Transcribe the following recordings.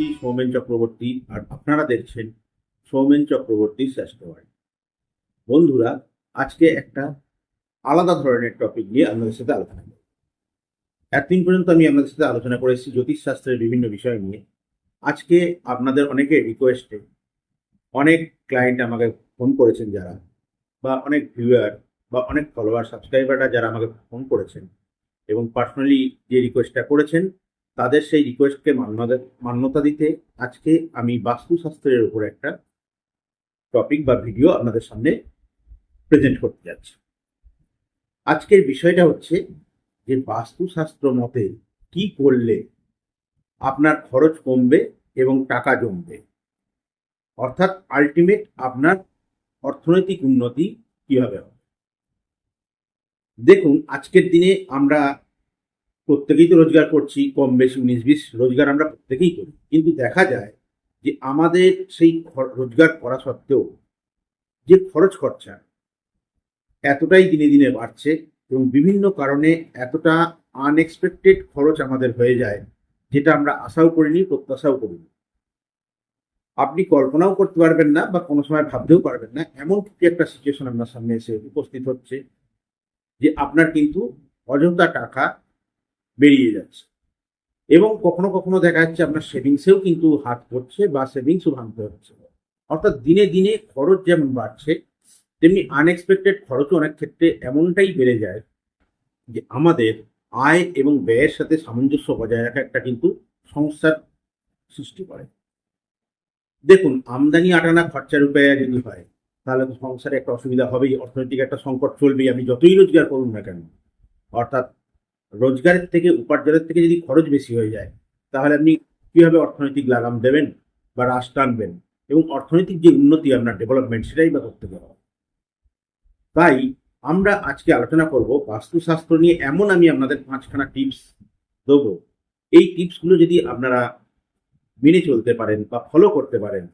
আছি সৌমেন চক্রবর্তী আর আপনারা দেখছেন সৌমেন চক্রবর্তীর স্বাস্থ্যবাড়ি বন্ধুরা, আজকে একটা আলাদা ধরনের টপিক নিয়ে আপনাদের সাথে আলোচনা করব। এতদিন পর্যন্ত আমি আপনাদের সাথে আলোচনা করেছি জ্যোতিষশাস্ত্রের বিভিন্ন বিষয় নিয়ে। আজকে আপনাদের অনেকের রিকোয়েস্টে অনেক ক্লায়েন্ট আমাকে ফোন করেছেন যারা, বা অনেক ভিউয়ার বা অনেক ফলোয়ার সাবস্ক্রাইবাররা যারা আমাকে ফোন করেছেন এবং পার্সোনালি যে রিকোয়েস্টটা করেছেন তাদের সেই রিকোয়েস্টকে মান্যতা দিতে আজকে আমি বাস্তুশাস্ত্রের উপর একটা টপিক বা ভিডিও আপনাদের সামনে প্রেজেন্ট করতে যাচ্ছি। আজকের বিষয়টা হচ্ছে যে বাস্তুশাস্ত্র মতে কি করলে আপনার খরচ কমবে এবং টাকা জমবে? অর্থাৎ আলটিমেট আপনার অর্থনৈতিক উন্নতি কীভাবে হবে? দেখুন, আজকের দিনে আমরা প্রত্যেকেই তো রোজগার করছি, কম বেশি উনিশ বিশ রোজগার আমরা প্রত্যেকেই করি। কিন্তু দেখা যায় যে আমাদের সেই রোজগার করা সত্ত্বেও যে খরচ খরচা এতটাই দিনে দিনে বাড়ছে এবং বিভিন্ন কারণে এতটা আনএক্সপেক্টেড খরচ আমাদের হয়ে যায় যেটা আমরা আশাও করিনি, প্রত্যাশাও করিনি। আপনি কল্পনাও করতে পারবেন না বা কোনো সময় ভাবতেও পারবেন না, এমন কিছু একটা সিচুয়েশন আপনার সামনে এসে উপস্থিত হচ্ছে যে আপনার কিন্তু অযোধ্যা টাকা বেরিয়ে যাচ্ছে। এবং কখনো কখনো দেখা যাচ্ছে আপনার সেভিংসেও কিন্তু হাত পড়ছে বা সেভিংসও ভাঙতে হচ্ছে। অর্থাৎ দিনে দিনে খরচ যেমন বাড়ছে, তেমনি আনএক্সপেক্টেড খরচও অনেক ক্ষেত্রে এমনটাই বেড়ে যায় যে আমাদের আয় এবং ব্যয়ের সাথে সামঞ্জস্য বজায় রাখা একটা কিন্তু সমস্যার সৃষ্টি করে। দেখুন, আমদানি আটানা খরচার উপায় যদি হয়, তাহলে তো সংসারে একটা অসুবিধা হবেই, অর্থনৈতিক একটা সংকট চলবেই। আপনি যতই রোজগার করুন না কেন, অর্থাৎ রোজগারের থেকে, উপার্জনের থেকে যদি খরচ বেশি হয়ে যায়, তাহলে আপনি কীভাবে অর্থনৈতিক লাগাম দেবেন বা হ্রাস টানবেন? এবং অর্থনৈতিক যে উন্নতি আপনার ডেভেলপমেন্ট সেটাই বা করতে হবে। তাই আমরা আজকে আলোচনা করব বাস্তুশাস্ত্র নিয়ে। এমন আমি আপনাদের পাঁচখানা টিপস দেবো। এই টিপসগুলো যদি আপনারা মেনে চলতে পারেন বা ফলো করতে পারেন,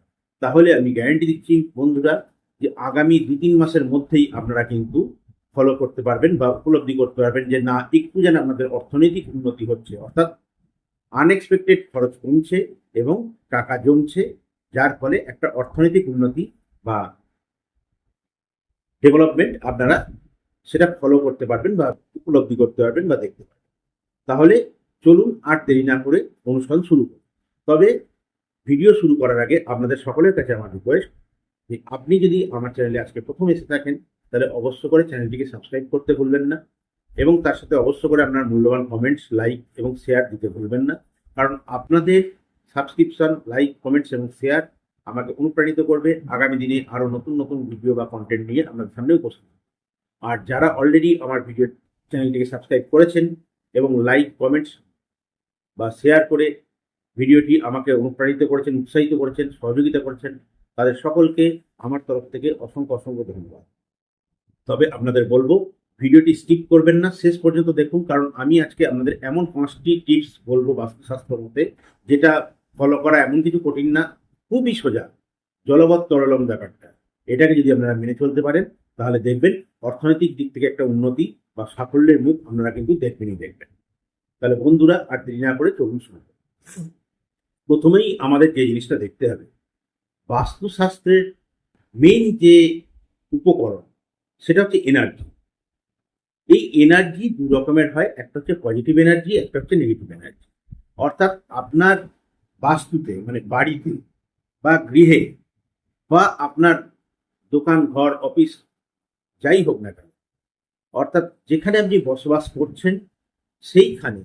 তাহলে আমি গ্যারান্টি দিচ্ছি বন্ধুরা যে আগামী দু তিন মাসের মধ্যেই আপনারা কিন্তু ফলো করতে পারবেন বা উপলব্ধি করতে পারবেন যে না, একটু যেন আপনাদের অর্থনৈতিক উন্নতি হচ্ছে, অর্থাৎ আনএক্সপেক্টেড খরচ কমছে এবং টাকা জমছে, যার ফলে একটা অর্থনৈতিক উন্নতি বা ডেভেলপমেন্ট আপনারা সেটা ফলো করতে পারবেন বা উপলব্ধি করতে পারবেন বা দেখতে পারবেন। তাহলে চলুন আর দেরি না করে অনুষ্ঠান শুরু করুন তবে ভিডিও শুরু করার আগে আপনাদের সকলের কাছে আমার রিকোয়েস্ট যে আপনি যদি আমার চ্যানেলে আজকে প্রথম এসে থাকেন তাহলে অবশ্য করে চ্যানেলটিকে সাবস্ক্রাইব করতে ভুলবেন না এবং তার সাথে অবশ্য করে আপনার মূল্যবান কমেন্টস লাইক এবং শেয়ার দিতে ভুলবেন না। কারণ আপনাদের সাবস্ক্রিপশন লাইক কমেন্টস এবং শেয়ার আমাকে অনুপ্রাণিত করবে। আগামী দিনে আরও নতুন নতুন ভিডিও বা কন্টেন্ট নিয়ে আপনাদের সামনে উপস্থিত আর যারা অলরেডি আমার ভিডিও চ্যানেলটিকে সাবস্ক্রাইব করেছেন এবং লাইক কমেন্টস বা শেয়ার করে ভিডিওটি আমাকে অনুপ্রাণিত করেছেন, উৎসাহিত করেছেন, সহযোগিতা করেছেন, তাদের সকলকে আমার তরফ থেকে অসংখ্য অসংখ্য ধন্যবাদ। তবে আপনাদের বলব, ভিডিওটি স্কিপ করবেন না, শেষ পর্যন্ত দেখুন, কারণ আমি আজকে আপনাদের এমন পাঁচটি টিপস বলব বাস্তুশাস্ত্র মতে যেটা ফলো করা এমন কিছু কঠিন না, খুবই সোজা জলবৎ তরলম ব্যাপারটা। এটাকে যদি আপনারা মেনে চলতে পারেন, তাহলে দেখবেন অর্থনৈতিক দিক থেকে একটা উন্নতি বা সাফল্যের মুখ আপনারা কিন্তু দেখবেনই দেখবেন। তাহলে বন্ধুরা, আর দেরি না করে চলুন করি। প্রথমেই আমাদের যে জিনিসটা দেখতে হবে। বাস্তুশাস্ত্রের মেইন যে উপকরণ সেটা হচ্ছে এনার্জি এই এনার্জি দু রকমের হয়, একটা হচ্ছে পজিটিভ এনার্জি একটা হচ্ছে নেগেটিভ এনার্জি অর্থাৎ আপনার বাস্তুতে মানে বাড়িতে বা গৃহে বা আপনার দোকান, ঘর অফিস যাই হোক না কেন, অর্থাৎ যেখানে আপনি বসবাস করছেন, সেইখানে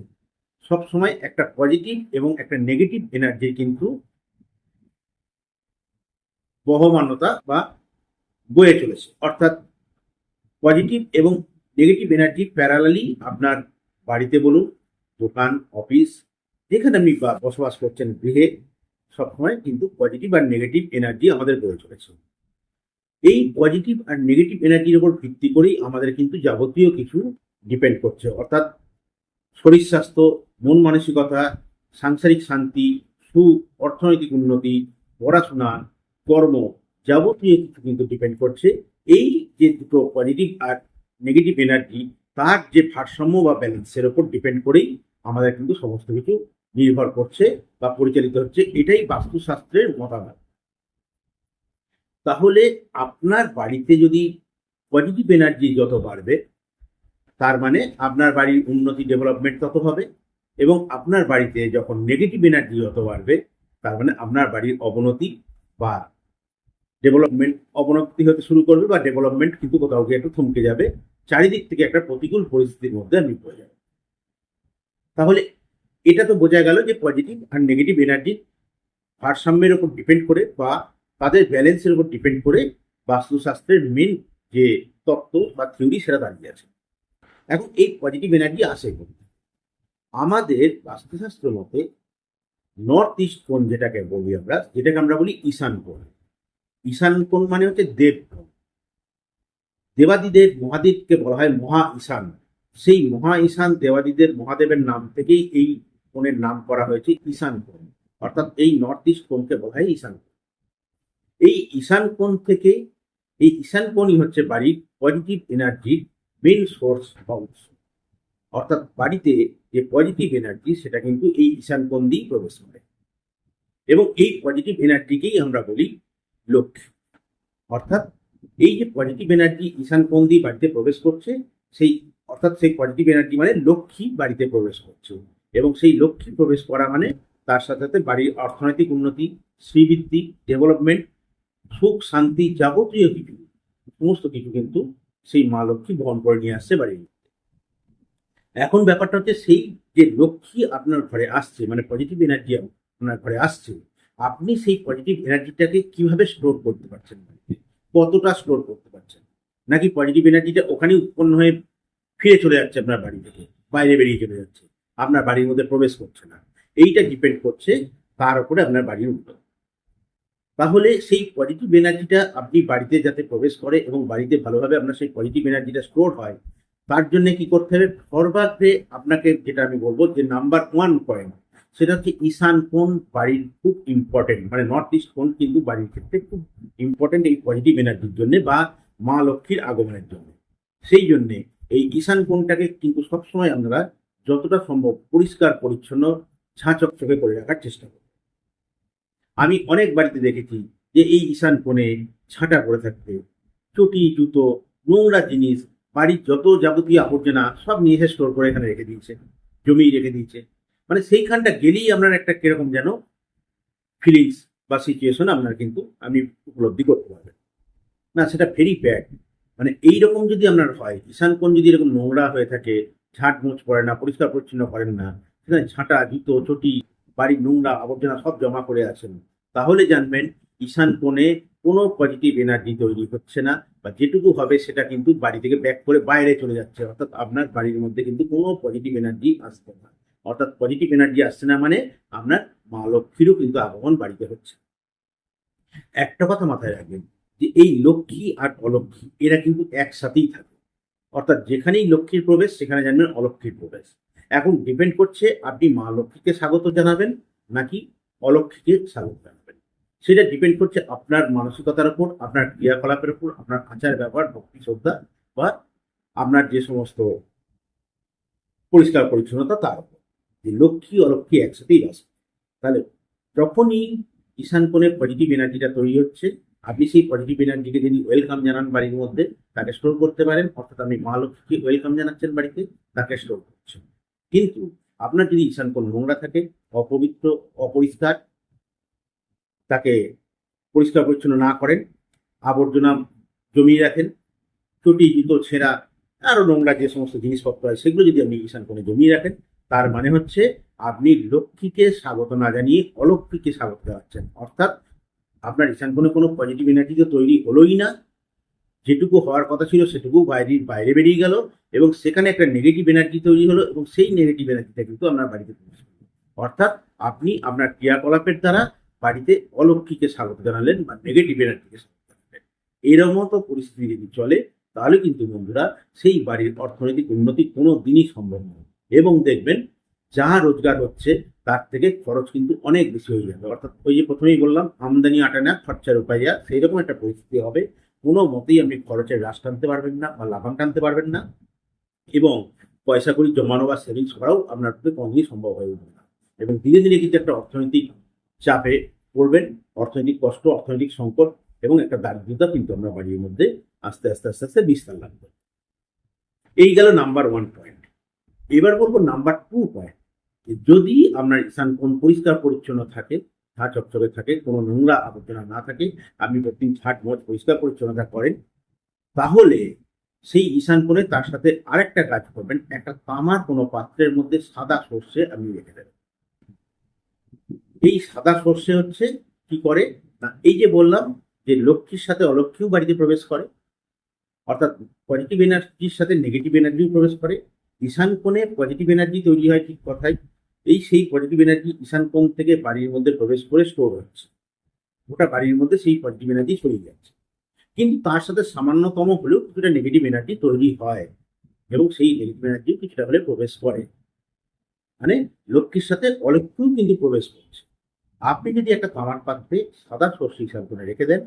সবসময় একটা পজিটিভ এবং একটা নেগেটিভ এনার্জি কিন্তু বহমানতা বা বয়ে চলেছে। অর্থাৎ পজিটিভ এবং নেগেটিভ এনার্জি প্যারালালি আপনার বাড়িতে বলুন, দোকান অফিস যেখানে আপনি বসবাস করছেন গৃহে, সবসময় কিন্তু পজিটিভ আর নেগেটিভ এনার্জি আমাদের বয়ে চলেছে। এই পজিটিভ আর নেগেটিভ এনার্জির উপর ভিত্তি করেই আমাদের কিন্তু যাবতীয় কিছু ডিপেন্ড করছে। অর্থাৎ শরীর স্বাস্থ্য, মন মানসিকতা, সাংসারিক শান্তি, সুখ, অর্থনৈতিক উন্নতি, পড়াশোনা, কর্ম, যাবতীয় কিছু কিন্তু ডিপেন্ড করছে। এই যে দুটো পজিটিভ আর নেগেটিভ এনার্জি তার যে ভারসাম্য বা ব্যালেন্সের ওপর ডিপেন্ড করেই আমাদের কিন্তু সমস্ত কিছু নির্ভর করছে বা পরিচালিত হচ্ছে। এটাই বাস্তুশাস্ত্রের মতামত। তাহলে আপনার বাড়িতে যদি পজিটিভ এনার্জি যত বাড়বে, তার মানে আপনার বাড়ির উন্নতি ডেভেলপমেন্ট তত হবে এবং আপনার বাড়িতে যখন নেগেটিভ এনার্জি যত বাড়বে, তার মানে আপনার বাড়ির অবনতি বা ডেভেলপমেন্ট অবনতি হতে শুরু করবে বা ডেভেলপমেন্ট কিন্তু কোথাও গিয়ে একটু থমকে যাবে। চারিদিক থেকে একটা প্রতিকূল পরিস্থিতির মধ্যে আমি পড়ে যাবেন তাহলে এটা তো বোঝা গেল যে পজিটিভ আর নেগেটিভ এনার্জি ভারসাম্যের উপর ডিপেন্ড করে বা তাদের ব্যালেন্সের উপর ডিপেন্ড করে বাস্তুশাস্ত্রের মেন যে তত্ত্ব বা থিওরি সেটা দাঁড়িয়ে আছে। এখন এই পজিটিভ এনার্জি আসে আমাদের বাস্তুশাস্ত্র মতে নর্থ ইস্ট কোণ যেটাকে বলি আমরা, যেটাকে আমরা বলি ঈশান কোণ। ঈশান কোণ মানে হচ্ছে দেব? কোণ দেবাদিদেব মহাদেবকে বলা হয় মহা ঈশান। সেই মহা ঈশান দেবাদিদের মহাদেবের নাম থেকেই এই কোণের নাম করা হয়েছে ঈশান কোণ। অর্থাৎ এই নর্থ ইস্ট কোণকে বলা হয় ঈশান কোণ। এই ঈশান কোণ থেকে, এই ঈশান কোণই হচ্ছে বাড়ির পজিটিভ এনার্জির মেন সোর্স বা উৎস। অর্থাৎ বাড়িতে যে পজিটিভ এনার্জি সেটা কিন্তু এই ঈশান কোণ দিয়েই প্রবেশ করে। এবং এই পজিটিভ এনার্জিকেই আমরা বলি? লক্ষ্মী অর্থাৎ এই যে পজিটিভ এনার্জি ঈশান দিয়ে বাড়িতে প্রবেশ করছে, সেই অর্থাৎ সেই পজিটিভ এনার্জি মানে লক্ষ্মী বাড়িতে প্রবেশ করছে এবং সেই লক্ষ্মী প্রবেশ করা মানে তার সাথে সাথে বাড়ির অর্থনৈতিক উন্নতি, শ্রীবৃদ্ধি ডেভেলপমেন্ট সুখ, শান্তি, যাবতীয় কিছু, সমস্ত কিছু কিন্তু সেই মা লক্ষ্মী বহন করে নিয়ে আসছে বাড়ির। এখন ব্যাপারটা হচ্ছে সেই যে লক্ষ্মী আপনার ঘরে আসছে মানে পজিটিভ এনার্জি আপনার ঘরে আসছে আপনি সেই পজিটিভ এনার্জিটাকে কীভাবে স্টোর করতে পারছেন? কতটা স্টোর করতে পারছেন? নাকি পজিটিভ এনার্জিটা ওখানে উৎপন্ন হয়ে ফিরে চলে যাচ্ছে আপনার বাড়ি থেকে, বাইরে বেরিয়ে চলে যাচ্ছে, আপনার বাড়ির মধ্যে প্রবেশ করছে না। এইটা ডিপেন্ড করছে তার উপরে আপনার বাড়ির উন্নতি তাহলে সেই পজিটিভ এনার্জিটা আপনি বাড়িতে যাতে প্রবেশ করে এবং বাড়িতে ভালোভাবে আপনার সেই পজিটিভ এনার্জিটা স্টোর হয়, তার জন্য কি করতে হবে? সর্বাগ্রে আপনাকে যেটা আমি বলব যে নাম্বার ওয়ান পয়েন্ট সেটা হচ্ছে ঈশান কোণ বাড়ির খুব ইম্পর্টেন্ট মানে নর্থ ইস্ট কোণ কিন্তু বাড়ির ক্ষেত্রে খুব ইম্পর্টেন্ট এই পজিটিভ এনার্জির জন্য বা মা লক্ষ্মীর আগমনের জন্য। সেই জন্যে এই ঈশান কোণটাকে কিন্তু সবসময় আপনারা যতটা সম্ভব পরিষ্কার, পরিচ্ছন্ন ঝাঁচকচকে করে রাখার চেষ্টা করুন। আমি অনেক বাড়িতে দেখেছি যে এই ঈশান কোণে ছাঁটা করে থাকতে, চটি, জুতো, নোংরা জিনিস, বাড়ির যত যাবতীয় আবর্জনা সব নিয়ে এসে স্টোর করে এখানে রেখে দিয়েছে, জমি রেখে দিয়েছে। মানে সেইখানটা গেলেই আপনার একটা কীরকম যেন ফিলিংস বা সিচুয়েশন আপনার কিন্তু আপনি উপলব্ধি করতে পারবেন। না, সেটা ভেরি ব্যাড মানে এইরকম যদি আপনার হয় ঈশান কোণ যদি এরকম নোংরা হয়ে থাকে, ঝাঁট মুছ পড়ে না, পরিষ্কার পরিচ্ছন্ন করেন না, সেখানে ঝাঁটা, জুতো, চটি, বাড়ির নোংরা আবর্জনা সব জমা করে আছেন, তাহলে জানবেন ঈশান কোণে কোনো পজিটিভ এনার্জি তৈরি হচ্ছে না বা যেটুকু হবে সেটা কিন্তু বাড়ি থেকে ব্যাক করে বাইরে চলে যাচ্ছে, অর্থাৎ আপনার বাড়ির মধ্যে কিন্তু কোনো পজিটিভ এনার্জি আসছে না। অর্থাৎ পজিটিভ এনার্জি আসছে না মানে আপনার মা লক্ষ্মীরও কিন্তু আগমন বাড়িতে হচ্ছে। একটা কথা মাথায় রাখবেন যে এই লক্ষ্মী আর অলক্ষ্মী, এরা কিন্তু একসাথেই থাকে। অর্থাৎ যেখানেই লক্ষ্মীর প্রবেশ, সেখানে জানবেন অলক্ষ্মীর প্রবেশ। এখন ডিপেন্ড করছে আপনি মা লক্ষ্মীকে স্বাগত জানাবেন নাকি অলক্ষ্মীকে স্বাগত জানাবেন। সেটা ডিপেন্ড করছে আপনার মানসিকতার উপর, আপনার ক্রিয়াকলাপের উপর, আপনার আচার ব্যবহার, ভক্তি, শ্রদ্ধা বা আপনার যে সমস্ত পরিষ্কার পরিচ্ছন্নতা তার উপর। যে লক্ষ্মী অলক্ষ্মী একসাথেই আসে তাহলে যখনই ঈশান কোণে পজিটিভ এনার্জিটা তৈরি হচ্ছে। আপনি সেই পজিটিভ এনার্জিকে যদি ওয়েলকাম জানান বাড়ির মধ্যে, তাকে স্টোর করতে পারেন। অর্থাৎ আপনি মা লক্ষ্মীকে ওয়েলকাম জানাচ্ছেন বাড়িতে, তাকে স্টোর করছেন। কিন্তু আপনার যদি ঈশান কোণ নোংরা থাকে, অপবিত্র, অপরিষ্কার, তাকে পরিষ্কার পরিচ্ছন্ন না করেন, আবর্জনা জমিয়ে রাখেন, চটি, জুতো, ছেঁড়া, আরও নোংরা যে সমস্ত জিনিসপত্র হয় সেগুলো যদি আপনি ঈশান কোণে জমিয়ে রাখেন তার মানে হচ্ছে আপনি লক্ষ্মীকে স্বাগত না জানিয়ে অলক্ষ্মীকে স্বাগত জানাচ্ছেন। অর্থাৎ আপনার ঈশান কোনো কোনো পজিটিভ এনার্জি তো তৈরি হলোই না। যেটুকু হওয়ার কথা ছিল সেটুকু বাইরে বাইরে বেরিয়ে গেল এবং সেখানে একটা নেগেটিভ এনার্জি তৈরি হলো এবং সেই নেগেটিভ এনার্জিটা কিন্তু আপনার বাড়িতে প্রবেশ অর্থাৎ আপনি আপনার ক্রিয়াকলাপের দ্বারা বাড়িতে অলক্ষীকে স্বাগত জানালেন বা নেগেটিভ এনার্জিকে স্বাগত জানালেন। এরকম মতো পরিস্থিতি যদি চলে, তাহলে কিন্তু বন্ধুরা সেই বাড়ির অর্থনৈতিক উন্নতি কোনো দিনই সম্ভব নয়। এবং দেখবেন যা রোজগার হচ্ছে, তার থেকে খরচ কিন্তু অনেক বেশি হয়ে যাবে। অর্থাৎ ওই যে প্রথমেই বললাম, আমদানি আটানা খরচার উপায়া সেই রকম একটা পরিস্থিতি হবে। কোনো মতেই আপনি খরচের হ্রাস টানতে পারবেন না বা লাভান টানতে পারবেন না এবং পয়সা করি জমানো বা সেভিংস করাও আপনার পক্ষে কোনোদিনই সম্ভব হয়ে উঠবে না। এবং ধীরে ধীরে কিন্তু একটা অর্থনৈতিক চাপে পড়বেন, অর্থনৈতিক কষ্ট, অর্থনৈতিক সংকট এবং একটা দারিদ্রতা কিন্তু আমরা বাড়ির মধ্যে আস্তে আস্তে আস্তে আস্তে বিস্তার লাগবে এই গেল নাম্বার ওয়ান পয়েন্ট এবার বলব নাম্বার টু পয়েন্ট যদি আপনার কোণ পরিষ্কার পরিচ্ছন্ন থাকে, ঝা চকচকে থাকে, কোনো নোংরা আবর্জনা না থাকে, আপনি প্রতিদিন ঝাট মজ পরিষ্কার পরিচ্ছন্নতা করেন, তাহলে সেই ঈশান কোণে তার সাথে আরেকটা কাজ করবেন, একটা তামার কোনো পাত্রের মধ্যে সাদা সর্ষে আপনি রেখে দেবেন। এই সাদা সর্ষে হচ্ছে কি করে? না, এই যে বললাম যে লক্ষ্মীর সাথে অলক্ষ্মীও বাড়িতে প্রবেশ করে, অর্থাৎ পজিটিভ এনার্জির সাথে নেগেটিভ এনার্জিও প্রবেশ করে ঈশান কোণে পজিটিভ এনার্জি তৈরি হয় ঠিক কথাই। এই সেই পজিটিভ এনার্জি ঈশান কোণ থেকে বাড়ির মধ্যে প্রবেশ করে স্টোর হচ্ছে। গোটা বাড়ির মধ্যে সেই পজিটিভ এনার্জি ছড়িয়ে যাচ্ছে। কিন্তু তার সাথে সামান্যতম হলেও কিছুটা নেগেটিভ এনার্জি তৈরি হয় এবং সেই নেগেটিভ এনার্জি কিছুটা হলে প্রবেশ করে। মানে লক্ষ্মীর সাথে অলক্ষ্মীও কিন্তু প্রবেশ করছে। আপনি যদি একটা তামার পাত্রে সাদা সর্ষে হিসাব করে রেখে দেন,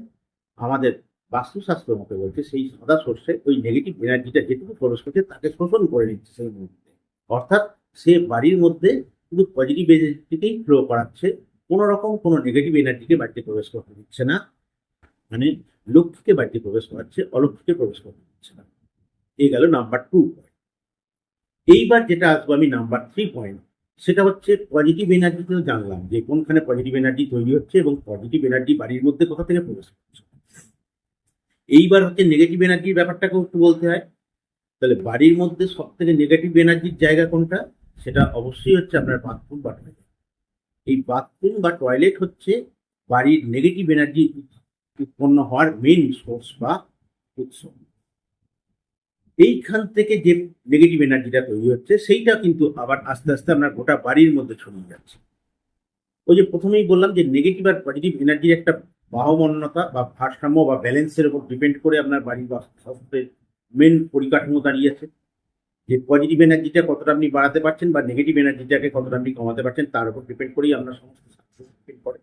আমাদের বাস্তুশাস্ত্র মতে বলছে, সেই সাদা সর্ষে ওই নেগেটিভ এনার্জিটা যেটুকু প্রবেশ করছে, তাকে শোষণ করে নিচ্ছে সেই মুহূর্তে। অর্থাৎ সে বাড়ির মধ্যে শুধু পজিটিভ এনার্জিকেই ফ্লো করাচ্ছে, কোনো রকম কোনো নেগেটিভ এনার্জিকে বাড়িতে প্রবেশ করতে দিচ্ছে না। মানে লক্ষ্মীকে বাড়িতে প্রবেশ করাচ্ছে, অলক্ষ্মীকে প্রবেশ করতে দিচ্ছে না। এই গেল নাম্বার টু পয়েন্ট এইবার যেটা আসব আমি নাম্বার থ্রি পয়েন্ট সেটা হচ্ছে পজিটিভ এনার্জিতেও জানলাম, যে কোনখানে পজিটিভ এনার্জি তৈরি হচ্ছে এবং পজিটিভ এনার্জি বাড়ির মধ্যে কোথা থেকে প্রবেশ করছে। এইবার হচ্ছে নেগেটিভ এনার্জির ব্যাপারটাকেও একটু বলতে হয়। তাহলে বাড়ির মধ্যে সব থেকে নেগেটিভ এনার্জির জায়গা কোনটা? সেটা অবশ্যই হচ্ছে আপনার বাথরুম বা টয়লেট এই বাথরুম বা টয়লেট হচ্ছে বাড়ির নেগেটিভ এনার্জি উৎপন্ন হওয়ার মেইন সোর্স বা উৎস। এইখান থেকে যে নেগেটিভ এনার্জিটা তৈরি হচ্ছে, সেইটা কিন্তু আবার আস্তে আস্তে আপনার গোটা বাড়ির মধ্যে ছড়িয়ে যাচ্ছে। ওই যে প্রথমেই বললাম যে নেগেটিভ আর পজিটিভ এনার্জির একটা বাহমন্যতা বা ভারসাম্য বা ব্যালেন্সের উপর ডিপেন্ড করে আপনার বাড়ির বাস্তুশাস্ত্রের মেন পরিকাঠামো দাঁড়িয়ে আছে যে পজিটিভ এনার্জিটা কতটা আপনি বাড়াতে পারছেন বা নেগেটিভ এনার্জিটাকে কতটা আপনি কমাতে পারছেন, তার উপর ডিপেন্ড করেই আপনার সমস্ত সাকসেস ডিপেন্ড করে।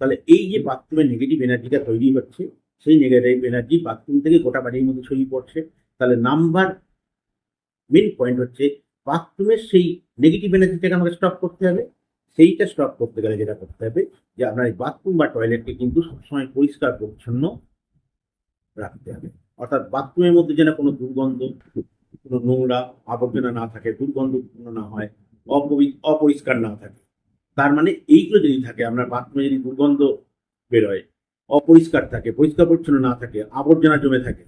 তাহলে এই যে বাথরুমে নেগেটিভ এনার্জিটা তৈরি হচ্ছে, সেই নেগেটিভ এনার্জি বাথরুম থেকে গোটা বাড়ির মধ্যে ছড়িয়ে পড়ছে। তাহলে নাম্বার মেন পয়েন্ট হচ্ছে বাথরুমের সেই নেগেটিভ এনার্জিটাকে আমাকে স্টপ করতে হবে। সেইটা স্টপ করতে গেলে যেটা করতে হবে যে আপনার এই বাথরুম বা টয়লেটকে কিন্তু সবসময় পরিষ্কার, পরিচ্ছন্ন রাখতে হবে। অর্থাৎ বাথরুমের মধ্যে যেন কোনো দুর্গন্ধ, কোনো নোংরা আবর্জনা না থাকে দুর্গন্ধপূর্ণ না হয় অপরিষ্কার না থাকে, তার মানে এইগুলো যদি থাকে, আপনার বাথরুমে যদি দুর্গন্ধ বেরোয়, অপরিষ্কার থাকে, পরিষ্কার, পরিচ্ছন্ন না থাকে, আবর্জনা জমে থাকে,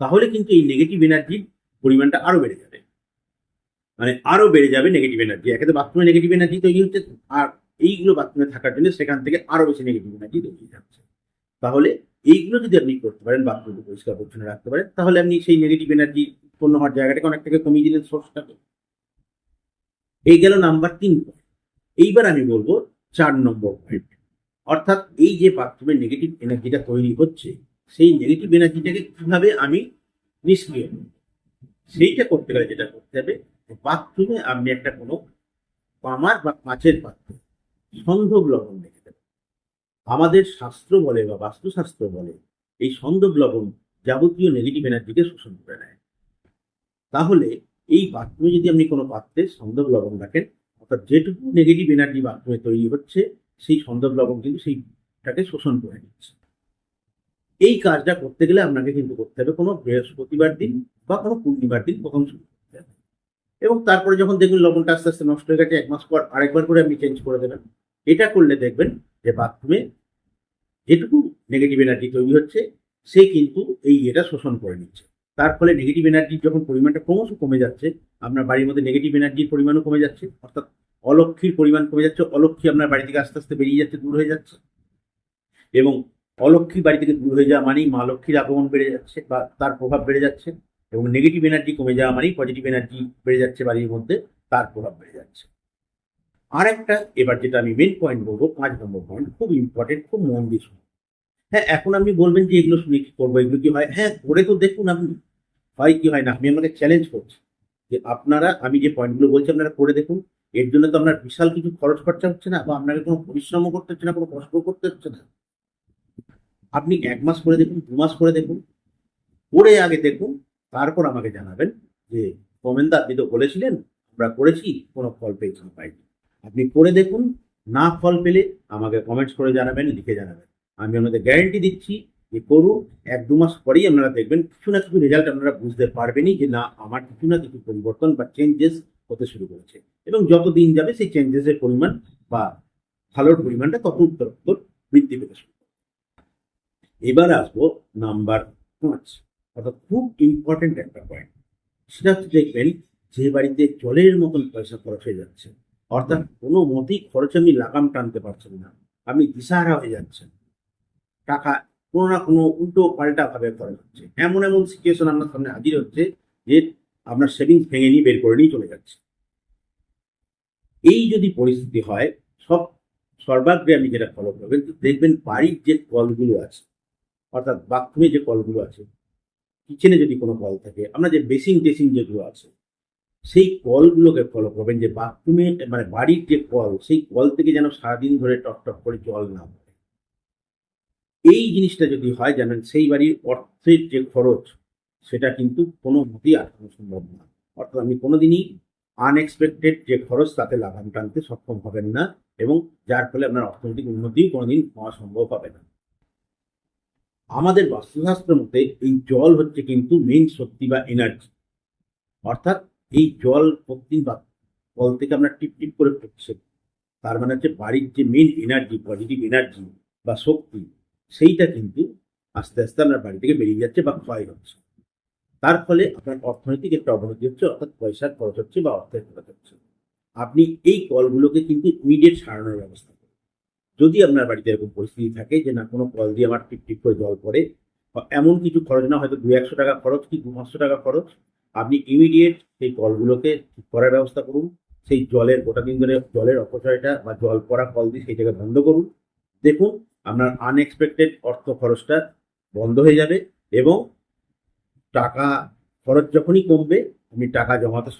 তাহলে কিন্তু এই নেগেটিভ এনার্জির পরিমাণটা আরও বেড়ে যাবে। মানে আরও বেড়ে যাবে নেগেটিভ এনার্জি একেতে বাথরুমে নেগেটিভ এনার্জি তৈরি হচ্ছে, আর এইগুলো বাথরুমে থাকার জন্য সেখান থেকে আরও বেশি নেগেটিভ এনার্জি তৈরি যাচ্ছে তাহলে এইগুলো যদি আপনি করতে পারেন বাথরুমকে পরিষ্কার পরিচ্ছন্ন রাখতে পারেন, তাহলে আপনি সেই নেগেটিভ এনার্জি উৎপন্ন হওয়ার জায়গাটাকে অনেকটাকে কমিয়ে দিলেন সোর্সটাকে এই গেল নাম্বার তিন এইবার আমি বলব চার নম্বর পয়েন্ট অর্থাৎ এই যে বাথরুমের নেগেটিভ এনার্জিটা তৈরি হচ্ছে, সেই নেগেটিভ এনার্জিটাকে কীভাবে আমি নিষ্ক্রিয় করব? সেইটা করতে গেলে যেটা করতে হবে বাথরুমে আপনি একটা কোনো পামার বা কাঁচের পাত্রে সন্ধব লবণ রেখে দেবেন আমাদের শাস্ত্র বলে বা বাস্তুশাস্ত্র বলে এই সন্দব লবণ যাবতীয় নেগেটিভ এনার্জিকে শোষণ করে নেয়। তাহলে এই বাথরুমে যদি আপনি কোনো পাত্রে সন্দব লবণ রাখেন, অর্থাৎ যেটুকু নেগেটিভ এনার্জি বাথরুমে তৈরি হচ্ছে, সেই সন্দব লবণ কিন্তু সেইটাকে শোষণ করে নিচ্ছে। এই কাজটা করতে গেলে আপনাকে কিন্তু করতে হবে কোনো বৃহস্পতিবার দিন বা কোনো পূর্ণিমার দিন প্রথম শুরু এবং তারপরে যখন দেখবেন লবণটা আস্তে আস্তে নষ্ট হয়ে গেছে, এক মাস পর আরেকবার করে আপনি চেঞ্জ করে দেবেন। এটা করলে দেখবেন যে বাথরুমে যেটুকু নেগেটিভ এনার্জি তৈরি হচ্ছে, সে কিন্তু এই এটা শোষণ করে নিচ্ছে। তার ফলে নেগেটিভ এনার্জির যখন পরিমাণটা ক্রমশ কমে যাচ্ছে, আপনার বাড়ির মধ্যে নেগেটিভ এনার্জির পরিমাণও কমে যাচ্ছে, অর্থাৎ অলক্ষীর পরিমাণ কমে যাচ্ছে, অলক্ষী আপনার বাড়ি থেকে আস্তে আস্তে বেরিয়ে যাচ্ছে, দূর হয়ে যাচ্ছে। এবং অলক্ষী বাড়ি থেকে দূর হয়ে যাওয়া মানেই মা লক্ষ্মীর আগমন বেড়ে যাচ্ছে বা তার প্রভাব বেড়ে যাচ্ছে। এবং নেগেটিভ এনার্জি কমে যাওয়া মানেই পজিটিভ এনার্জি বেড়ে যাচ্ছে বাড়ির মধ্যে, তার প্রভাব বেড়ে যাচ্ছে। আর একটা এবার যেটা আমি মেন পয়েন্ট বলব, পাঁচ নম্বর পয়েন্ট খুব ইম্পর্টেন্ট খুব মন দিয়ে শুনুন হ্যাঁ এখন আপনি বলবেন যে এগুলো শুনে কি করব, এগুলো কি হয়? হ্যাঁ করে তো দেখুন আপনি, হয় কি হয় না, আমি আপনাকে চ্যালেঞ্জ করছি যে আপনারা, আমি যে পয়েন্টগুলো বলছি, আপনারা করে দেখুন। এর জন্য তো আপনার বিশাল কিছু খরচ খরচা হচ্ছে না, বা আপনাকে কোনো পরিশ্রমও করতে হচ্ছে না, কোনো কষ্ট করতে হচ্ছে না। আপনি এক মাস করে দেখুন, দু মাস করে দেখুন, করে আগে দেখুন তারপর আমাকে জানাবেন যে কমেন্দা আপনি তো বলেছিলেন, আমরা করেছি, কোনো ফল পেয়েছি পাইনি আপনি করে দেখুন, না ফল পেলে আমাকে কমেন্টস করে জানাবেন, লিখে জানাবেন। আমি আপনাদের গ্যারেন্টি দিচ্ছি যে করুন, এক দু মাস পরেই আপনারা দেখবেন, কিছু না কিছু রেজাল্ট আপনারা বুঝতে পারবেনই যে, না, আমার কিছু না কিছু পরিবর্তন বা চেঞ্জেস হতে শুরু করেছে। এবং যত দিন যাবে, সেই চেঞ্জেসের পরিমাণ বা ভালোর পরিমাণটা তত উত্তর বৃদ্ধি পেতে শুরু এবার আসব নাম্বার পাঁচ। অর্থাৎ খুব ইম্পর্টেন্ট একটা পয়েন্ট সেটা হচ্ছে দেখবেন, যে বাড়িতে জলের মতন পয়সা খরচ হয়ে যাচ্ছে, অর্থাৎ কোনো মতেই খরচ আপনি লাগাম টানতে পারছেন না, আপনি দিশাহারা হয়ে যাচ্ছেন। টাকা কোনো না কোনো উল্টো পাল্টা ভাবে খরচ হচ্ছে। এমন এমন সিচুয়েশন আপনার সামনে হাজির হচ্ছে, যে আপনার সেভিংস ভেঙে নিয়ে বের করে নিয়ে চলে যাচ্ছে। এই যদি পরিস্থিতি হয়, সব সর্বাগ্রে আপনি যেটা ফলো করবেন দেখবেন বাড়ির যে কলগুলো আছে, অর্থাৎ বাথরুমে যে কলগুলো আছে কিচেনে যদি কোনো কল থাকে, আপনার যে বেসিং, টেসিং যেগুলো আছে, সেই কলগুলোকে ফলো করবেন যে বাথরুমে মানে বাড়ির যে কল, সেই কল থেকে যেন সারাদিন ধরে টক টক করে জল না পড়ে। এই জিনিসটা যদি হয় জানেন, সেই বাড়ির অর্থের যে খরচ, সেটা কিন্তু কোনো মতেই আটকানো সম্ভব না। অর্থাৎ আপনি কোনোদিনই আনএক্সপেক্টেড যে খরচ, তাতে লাগাম টানতে সক্ষম হবেন না এবং যার ফলে আপনার অর্থনৈতিক উন্নতি কোনোদিন হওয়া সম্ভব হবে না। আমাদের বাস্তুশাস্ত্রের মতে এই জল হচ্ছে কিন্তু মেইন শক্তি বা এনার্জি অর্থাৎ এই জল প্রতিদিন বা কল থেকে আপনার টিপ টিপ করে পড়ছে, তার মানে হচ্ছে বাড়ির যে মেইন এনার্জি পজিটিভ এনার্জি বা শক্তি, সেইটা কিন্তু আস্তে আস্তে আপনার বাড়ি থেকে বেরিয়ে যাচ্ছে বা ক্ষয় হচ্ছে। তার ফলে আপনার অর্থনৈতিক একটা অবনতি হচ্ছে, অর্থাৎ পয়সার খরচ হচ্ছে বা অর্থের খরচ হচ্ছে। আপনি এই কলগুলোকে কিন্তু ইমিডিয়েট সারানোর ব্যবস্থা যদি আপনার বাড়িতে এরকম পরিস্থিতি থাকে যে না, কোনো কল দিয়ে আমার টিপ টিপ করে জল পড়ে, বা এমন কিছু খরচ না, হয়তো দু একশো টাকা খরচ কি দু পাঁচশো টাকা খরচ, আপনি ইমিডিয়েট সেই কলগুলোকে ঠিক করার ব্যবস্থা করুন। সেই জলের গোটা দিন ধরে জলের অপচয়টা বা জল পড়া কল দিয়ে সেইটাকে বন্ধ করুন। দেখুন, আপনার আনএক্সপেক্টেড অর্থ খরচটা বন্ধ হয়ে যাবে এবং টাকা, খরচ যখনই কমবে, আপনি টাকা জমাতে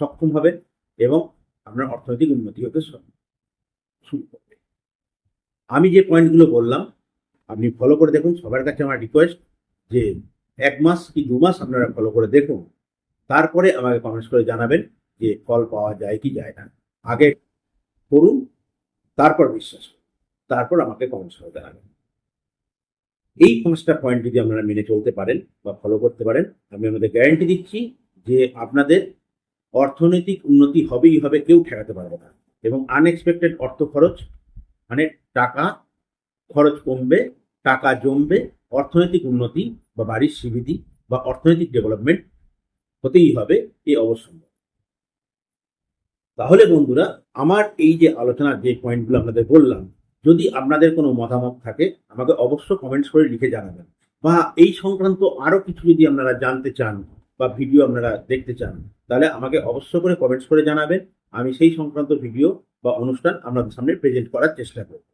সক্ষম হবেন এবং আপনার অর্থনৈতিক উন্নতি হতে শুরু করবে আমি যে পয়েন্টগুলো বললাম, আপনি ফলো করে দেখুন, সবার কাছে আমার রিকোয়েস্ট যে এক মাস কি দু মাস আপনারা ফলো করে দেখুন। তারপরে আমাকে কমেন্টস করে জানাবেন যে ফল পাওয়া যায় কি যায় না। আগে করুন, তারপর বিশ্বাস তারপর আমাকে কমেন্টস করে জানাবেন। এই পাঁচটা পয়েন্ট যদি আপনারা মেনে চলতে পারেন বা ফলো করতে পারেন, আমি আমাদের গ্যারান্টি দিচ্ছি যে আপনাদের অর্থনৈতিক উন্নতি হবেই হবে, কেউ ঠেকাতে পারবে না। এবং আনএক্সপেক্টেড অর্থ খরচ মানে টাকা খরচ কমবে, টাকা জমবে, অর্থনৈতিক উন্নতি বা বাড়ির সিবিধি বা অর্থনৈতিক ডেভেলপমেন্ট হতেই হবে এই অবশ্যম্ভব তাহলে বন্ধুরা, আমার এই যে আলোচনার যে পয়েন্টগুলো আপনাদের বললাম, যদি আপনাদের কোনো মতামত থাকে, আমাকে অবশ্য কমেন্টস করে লিখে জানাবেন। বা এই সংক্রান্ত আরও কিছু যদি আপনারা জানতে চান বা ভিডিও আপনারা দেখতে চান, তাহলে আমাকে অবশ্য করে কমেন্টস করে জানাবেন। আমি সেই সংক্রান্ত ভিডিও বা অনুষ্ঠান আপনাদের সামনে প্রেজেন্ট করার চেষ্টা করব।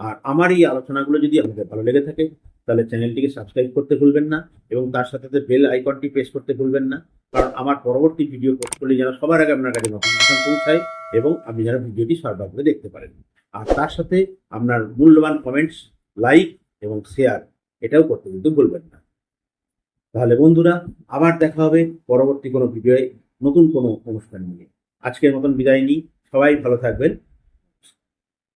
আর আমার এই আলোচনাগুলো যদি আপনাদের ভালো লেগে থাকে, তাহলে চ্যানেলটিকে সাবস্ক্রাইব করতে ভুলবেন না এবং তার সাথে বেল আইকনটি প্রেস করতে ভুলবেন না। কারণ আমার পরবর্তী ভিডিও পোস্ট করলে যেন সবার আগে আপনার কাছে নোটিফিকেশন পৌঁছায় এবং আপনি যেন ভিডিওটি সর্বাগ্রে দেখতে পারেন। আর তার সাথে আপনার মূল্যবান কমেন্টস লাইক এবং শেয়ার এটাও করতে কিন্তু ভুলবেন না। তাহলে বন্ধুরা, আবার দেখা হবে পরবর্তী কোনো ভিডিওয় নতুন কোনো অনুষ্ঠান নিয়ে। আজকের মতন বিদায় নিই। সবাই ভালো থাকবেন।